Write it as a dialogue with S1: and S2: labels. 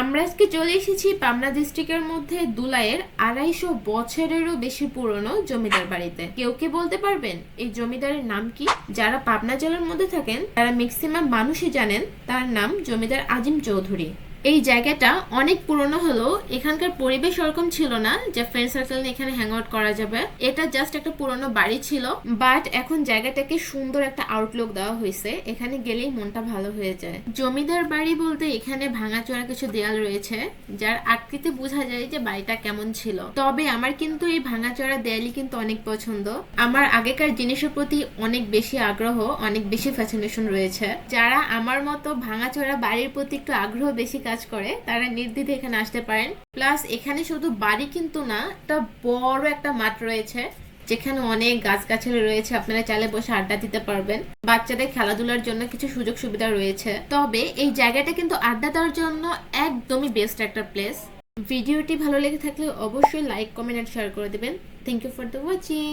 S1: আমরা আজকে চলে এসেছি পাবনা ডিস্ট্রিক্টের মধ্যে দুলাইয়ের আড়াইশো বছরেরও বেশি পুরনো জমিদার বাড়িতে। কেউ কে বলতে পারবেন? এই জমিদারের নাম কি? যারা পাবনা জেলার মধ্যে থাকেন, তারা ম্যাক্সিমাম মানুষই জানেন, তার নাম জমিদার আজিম চৌধুরী। এই জায়গাটা অনেক পুরনো হলেও এখানকার পরিবেশ ওরকম ছিল না যে ফ্রেন্ড সার্কেল নিয়ে এখানে হ্যাং আউট করা যাবে। এটা জাস্ট একটা পুরনো বাড়ি ছিল বাট এখন জায়গাটাকে সুন্দর একটা আউটলুক দেওয়া হয়েছে। এখানে গেলেই মনটা ভালো হয়ে যায়। জমিদার বাড়ি বলতে এখানে ভাঙাচোরা কিছু দেয়াল রয়েছে, যার আকৃতি বোঝা যায় যে বাড়িটা কেমন ছিল। তবে আমার কিন্তু এই ভাঙাচোরা দেয়ালই কিন্তু অনেক পছন্দ। আমার আগেকার জিনিসের প্রতি অনেক বেশি আগ্রহ, অনেক বেশি ফ্যাসিনেশন রয়েছে। যারা আমার মতো ভাঙাচোরা বাড়ির প্রতি একটু আগ্রহ বেশি কাজ করে, তারা নির্দ্বিধে এখানে আসতে পারেন। প্লাস এখানে শুধু বাড়ি কিন্তু না, একটা বড় একটা মাঠ রয়েছে, যেখানে অনেক গাছগাছালি রয়েছে, আপনারা চাইলে বসে আড্ডা দিতে পারবেন। বাচ্চাদের খেলাধুলার জন্য কিছু সুযোগ সুবিধা রয়েছে। তবে এই জায়গাটা কিন্তু আড্ডা দেওয়ার জন্য একদমই বেস্ট একটা প্লেস ভিডিওটি ভালো লেগে থাকলে অবশ্যই লাইক কমেন্ট শেয়ার করে দেবেন। Thank you for the watching